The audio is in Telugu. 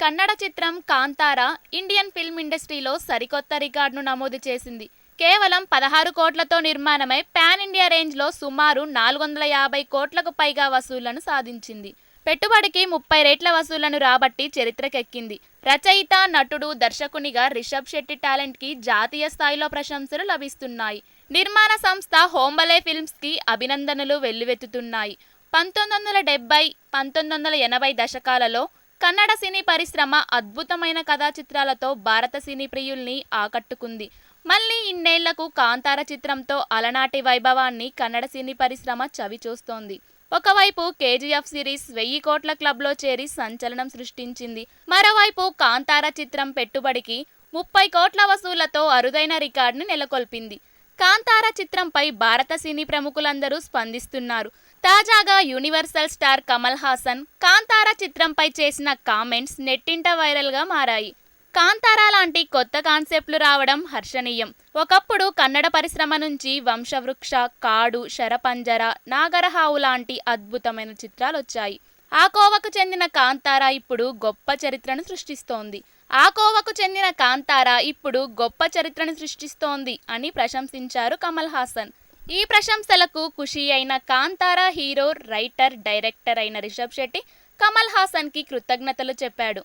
కన్నడ చిత్రం కాంతార ఇండియన్ ఫిల్మ్ ఇండస్ట్రీలో సరికొత్త రికార్డును నమోదు చేసింది. కేవలం పదహారు కోట్లతో నిర్మాణమై పాన్ ఇండియా రేంజ్లో సుమారు నాలుగు వందల యాభై కోట్లకు పైగా వసూళ్ళను సాధించింది. పెట్టుబడికి ముప్పై రేట్ల వసూళ్ళను రాబట్టి చరిత్రకెక్కింది. రచయిత నటుడు దర్శకునిగా రిషబ్ శెట్టి టాలెంట్కి జాతీయ స్థాయిలో ప్రశంసలు లభిస్తున్నాయి. నిర్మాణ సంస్థ హోంబలే ఫిల్మ్స్కి అభినందనలు వెల్లువెత్తుతున్నాయి. పంతొమ్మిది వందల డెబ్బై పంతొమ్మిది వందల ఎనభై దశకాలలో కన్నడ సినీ పరిశ్రమ అద్భుతమైన కథా చిత్రాలతో భారత సినీ ప్రియుల్ని ఆకట్టుకుంది. మళ్ళీ ఇన్నేళ్ళకు కాంతార చిత్రంతో అలనాటి వైభవాన్ని కన్నడ సినీ పరిశ్రమ చవిచూస్తోంది ఒకవైపు కేజీఎఫ్ సిరీస్ వెయ్యి కోట్ల క్లబ్లో చేరి సంచలనం సృష్టించింది. మరోవైపు కాంతార చిత్రం పెట్టుబడికి ముప్పై కోట్ల వసూళ్ళతో అరుదైన రికార్డును నెలకొల్పింది. కాంతార చిత్రంపై భారత సినీ ప్రముఖులందరూ స్పందిస్తున్నారు. తాజాగా యూనివర్సల్ స్టార్ కమల్ హాసన్ కాంతార చిత్రంపై చేసిన కామెంట్స్ నెట్టింట వైరల్గా మారాయి. కాంతార లాంటి కొత్త కాన్సెప్ట్లు రావడం హర్షణీయం. ఒకప్పుడు కన్నడ పరిశ్రమ నుంచి వంశవృక్ష కాడు శరపంజర నాగరహావు లాంటి అద్భుతమైన చిత్రాలు వచ్చాయి ఆ కోవకు చెందిన కాంతార ఇప్పుడు గొప్ప చరిత్రను సృష్టిస్తోంది. ఆ కోవకు చెందిన కాంతార ఇప్పుడు గొప్ప చరిత్రను సృష్టిస్తోంది అని ప్రశంసించారు కమల్ హాసన్. ఈ ప్రశంసలకు ఖుషి అయిన కాంతార హీరో రైటర్ డైరెక్టర్ అయిన రిషబ్ శెట్టి కమల్ హాసన్కి కృతజ్ఞతలు చెప్పాడు.